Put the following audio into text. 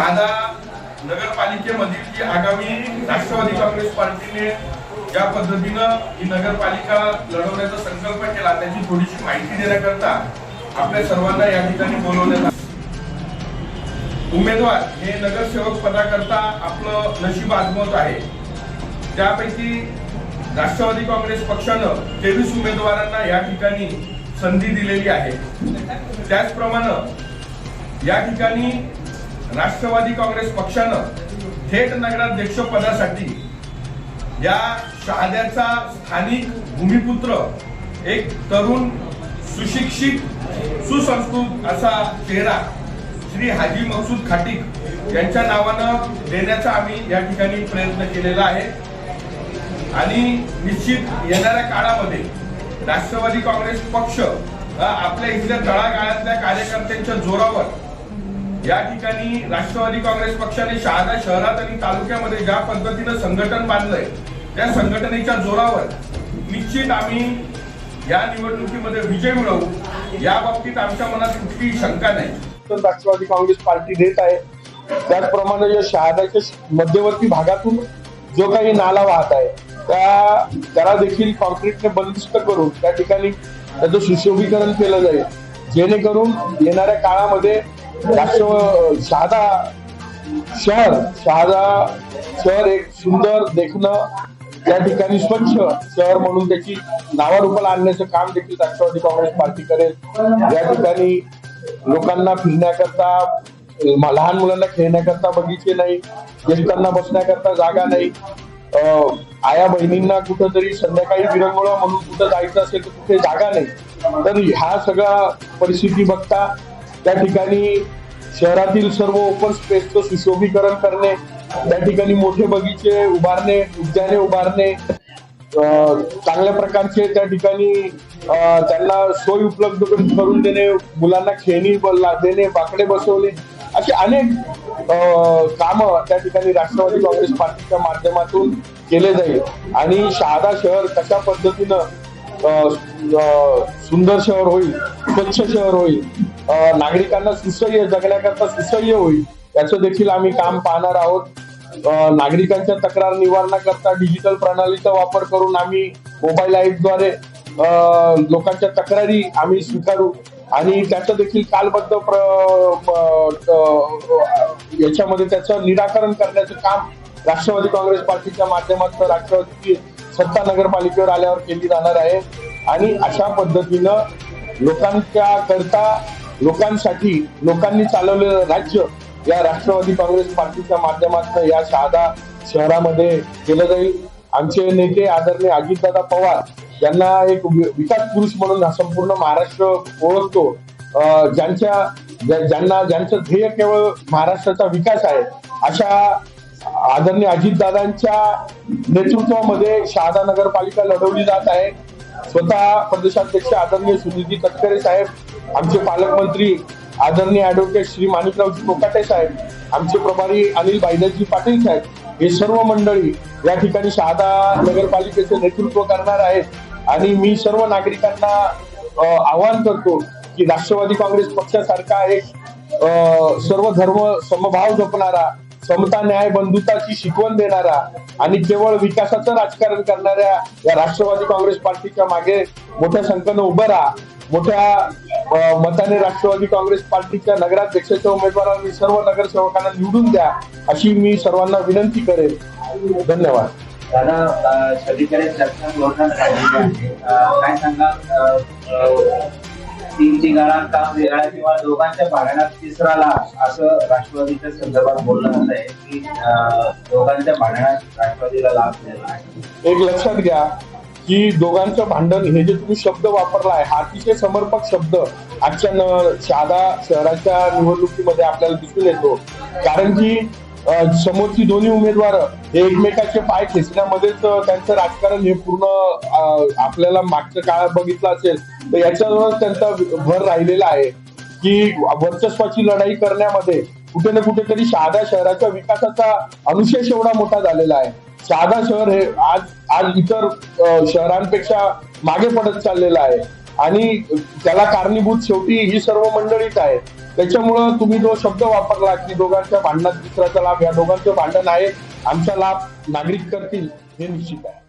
दादा नगरपालिकेमधील जी आगामी राष्ट्रवादी काँग्रेस पार्टीने ज्या पद्धतीनं ही नगरपालिका लढवण्याचा संकल्प केला त्याची थोडीशी माहिती देण्याकरता आपल्या सर्वांना या ठिकाणी बोलवण्यात उमेदवार हे नगरसेवक पदाकरता आपलं नशीब आजमवत आहे. त्यापैकी राष्ट्रवादी काँग्रेस पक्षानं तेवीस उमेदवारांना या ठिकाणी संधी दिलेली आहे. त्याचप्रमाणे या ठिकाणी राष्ट्रवादी काँग्रेस पक्षानं थेट नगराध्यक्ष पदासाठी या शहाद्याचा स्थानिक भूमिपुत्र एक तरुण सुशिक्षित सुसंस्कृत असा चेहरा श्री हाजी मकसूद खाटीक यांच्या नावानं देण्याचा आम्ही या ठिकाणी प्रयत्न केलेला आहे. आणि निश्चित येणाऱ्या काळामध्ये राष्ट्रवादी काँग्रेस पक्ष हा आपल्या इथल्या तळागाळातल्या कार्यकर्त्यांच्या जोरावर या ठिकाणी राष्ट्रवादी काँग्रेस पक्षाने शहादा शहरात आणि तालुक्यामध्ये ज्या पद्धतीनं संघटन बांधलंय त्या संघटनेच्या जोरावर निश्चित आम्ही या निवडणुकीमध्ये विजय मिळवू या बाबतीत आमच्या मनात कुठलीही शंका नाही. तर राष्ट्रवादी काँग्रेस पार्टी देत आहे. त्याचप्रमाणे या शहादाच्या मध्यवर्ती भागातून जो काही नाला वाहत आहे त्या त्याला देखील कॉन्क्रीटने बंदिस्त करून त्या ठिकाणी त्याचं सुशोभीकरण केलं जाईल. जेणेकरून येणाऱ्या काळामध्ये राष्ट्र शहादा शहर शहादा शहर एक सुंदर देखणं त्या ठिकाणी स्वच्छ शहर म्हणून त्याची नावारूपाला आणण्याचं काम देखील राष्ट्रवादी काँग्रेस पार्टी करेल. या ठिकाणी लोकांना फिरण्याकरता लहान मुलांना खेळण्याकरता बगीचे नाही ज्येष्ठांना बसण्याकरता जागा नाही. अं, आया बहिणींना कुठंतरी संध्याकाळी विरंगुळा म्हणून कुठं जायचं असेल तर कुठे जागा नाही. तर ह्या सगळ्या परिस्थिती बघता त्या ठिकाणी शहरातील सर्व ओपन स्पेसचं सुशोभीकरण करणे त्या ठिकाणी मोठे बगीचे उभारणे उद्याने उभारणे चांगल्या प्रकारचे त्या ठिकाणी त्यांना सोय उपलब्ध करून देणे मुलांना खेळणी देणे बाकडे बसवणे असे अनेक कामं त्या ठिकाणी राष्ट्रवादी काँग्रेस पार्टीच्या माध्यमातून केले जाईल. आणि शहादा शहर कशा पद्धतीनं अं, सुंदर शहर होईल स्वच्छ शहर होईल नागरिकांना सुसह्य जगण्याकरता सुसह्य होईल. याचं देखील आम्ही काम पाहणार आहोत. नागरिकांच्या तक्रार निवारणाकरता डिजिटल प्रणालीचा वापर करून आम्ही मोबाईल ऍपद्वारे लोकांच्या तक्रारी आम्ही स्वीकारू. आणि त्याचं देखील कालबद्ध प्र- याच्यामध्ये त्याचं निराकरण करण्याचं काम राष्ट्रवादी काँग्रेस पार्टीच्या माध्यमातून राष्ट्रवादी सत्ता नगरपालिकेवर आल्यावर केली जाणार आहे. आणि अशा पद्धतीनं लोकांच्या करता लोकांसाठी लोकांनी चालवलेलं राज्य या राष्ट्रवादी काँग्रेस पार्टीच्या माध्यमातून या शहादा शहरामध्ये केलं जाईल. आमचे नेते आदरणीय अजितदादा पवार यांना एक विकास पुरुष म्हणून संपूर्ण महाराष्ट्र ओळखतो. ज्यांच्या ज्या- ज्यांना ज्यांचं ध्येय केवळ महाराष्ट्राचा विकास आहे अशा आदरणीय अजितदादांच्या नेतृत्वामध्ये शहादा नगरपालिका लढवली जात आहे. स्वतः प्रदेशाध्यक्ष आदरणीय सुनीलजी तटकरे साहेब आमचे पालकमंत्री आदरणीय ऍडव्होकेट श्री माणिकरावजी कोकाटे साहेब आमचे प्रभारी अनिल बायदाजी पाटील साहेब हे सर्व मंडळी या ठिकाणी शहादा नगरपालिकेचे नेतृत्व करणार आहेत. आणि मी सर्व नागरिकांना आवाहन करतो की राष्ट्रवादी काँग्रेस पक्षासारखा एक सर्व धर्म समभाव जपणारा समता न्याय बंधुताची शिकवण देणारा आणि केवळ विकासाचं राजकारण करणाऱ्या या राष्ट्रवादी काँग्रेस पार्टीच्या मागे मोठ्या संख्येनं उभं राहा. मोठ्या मताने राष्ट्रवादी काँग्रेस पार्टीच्या नगराध्यक्षाच्या उमेदवारांनी सर्व नगरसेवकांना निवडून द्या अशी मी सर्वांना विनंती करेन. धन्यवाद. दादा अ, सगळीकडे चर्चा जोरदार झालेली आहे. अ, काय तीन ठिकाणा काम वेगळा किंवा दोघांच्या असं राष्ट्रवादीच्या संदर्भात बोललं जात आहे की दोघांच्या भांडणात राष्ट्रवादीला लाभ मिळाला आहे? एक लक्षात घ्या की दोघांचं भांडण हे जे तुम्ही शब्द वापरला आहे हा अतिशय समर्पक शब्द आजच्या न- शहादा शहराच्या निवडणुकीमध्ये आपल्याला दिसून येतो. कारण की समोरची दोन्ही उमेदवार हे एकमेकाचे पाय खेचण्यामध्येच त्यांचं राजकारण हे पूर्ण आपल्याला मागच्या काळात बघितलं असेल तर याच्यावर त्यांचा भर राहिलेला आहे. की वर्चस्वाची लढाई करण्यामध्ये कुठे ना कुठेतरी शहादा शहराच्या विकासाचा अनुशेष एवढा मोठा झालेला आहे. शहादा शहर हे आज आज इतर शहरांपेक्षा मागे पडत चाललेलं आहे. आणि त्याला कारणीभूत शेवटी ही सर्व मंडळीच आहे त्याच्यामुळं तुम्ही जो शब्द वापरला की दोघांच्या भांडणात दुसऱ्याचा लाभ या दोघांचं भांडण आहे आमचा लाभ नागरिक करतील हे निश्चित आहे.